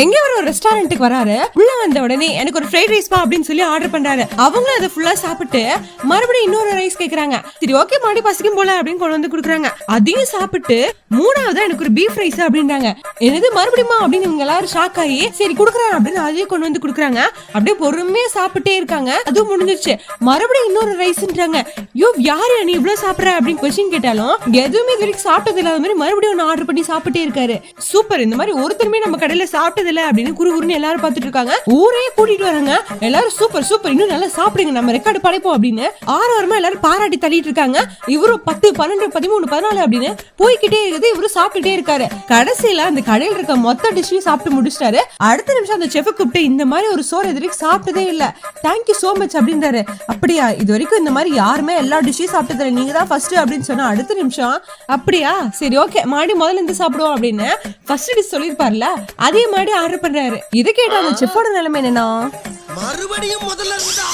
எங்க ஒரு ரெஸ்டாரண்ட்டுக்கு வராரு? உள்ள வந்த உடனே எனக்கு ஒரு ஃப்ரைட் ரைஸ் பா அப்படின்னு சொல்லி ஆர்டர் பண்றாரு. அவங்களும் அதை ஃபுல்லா சாப்பிட்டு மறுபடியும் இன்னொரு ரைஸ் கேக்குறாங்க. சரி ஓகே மாடி பசிக்கும் போல அப்படின்னு கொண்டு வந்து கொடுக்குறாங்க. அதையும் சாப்பிட்டு மூணாவது எனக்கு ஒரு பீஃப் ரைஸ் அப்படின்றாங்க. என்னது மறுபடியுமா அப்படின்னு இவங்க எல்லாரும் ஷாக் ஆகி சரி குடுக்குறாங்க அப்படின்னு அதையும் கொண்டு வந்து கொடுக்குறாங்க. அப்படியே பொறுமையா சாப்பிட்டே இருக்காங்க. அதுவும் முடிஞ்சிருச்சு. மறுபடியும் இன்னொரு ரைஸ்ன்றாங்க யோ யாரு நீ இவ்வளவு சாப்பிடுற அப்படின்னு கொஸ்டின் கேட்டாலும் எதுவுமே இது வரைக்கும் சாப்பிட்டது இல்லாத மாதிரி மறுபடியும் ஒன்று ஆர்டர் பண்ணி சாப்பிட்டே இருக்காரு. சூப்பர் இந்த மாதிரி ஒருத்தருமே நம்ம கடையில சாப்பிட்டு சாப்பிட்டது இல்ல அப்படின்னு குறுகுறுன்னு எல்லாரும் பாத்துட்டு இருக்காங்க. ஊரே கூட்டிட்டு வராங்க. எல்லாரும் சூப்பர் சூப்பர் இன்னும் நல்லா சாப்பிடுங்க. நம்ம ரெக்கார்டு படைப்போம் அப்படின்னு ஆரோரமா எல்லாரும் பாராட்டி தள்ளிட்டு இருக்காங்க. இவரும் பத்து பன்னெண்டு பதிமூணு பதினாலு அப்படின்னு போய்கிட்டே இருக்குது. இவரும் சாப்பிட்டுட்டே இருக்காரு. கடைசியில அந்த கடையில் இருக்க மொத்த டிஷ்ஷையும் சாப்பிட்டு முடிச்சிட்டாரு. அடுத்த நிமிஷம் அந்த செஃப் கூப்பிட்டு இந்த மாதிரி ஒரு சோறு இது சாப்பிட்டதே இல்ல. தேங்க்யூ சோ மச் அப்படின்றாரு. அப்படியா? இது வரைக்கும் இந்த மாதிரி யாருமே எல்லா டிஷ்ஷையும் சாப்பிட்டது நீங்க தான் ஃபர்ஸ்ட் அப்படின்னு சொன்னா அடுத்த நிமிஷம் அப்படியா? சரி ஓகே மாடி முதல்ல இருந்து சாப்பிடுவோம் அப்படின்னு ஃபர்ஸ்ட் டிஷ் சொல்லியிருப்பார்ல. அதே மாதிரி ஆர்டர் பண்றாரு. இது கேட்ட அந்த செஃப்போட நிலைமை என்னன்னா? மறுபடியும் முதல்ல இருந்தா?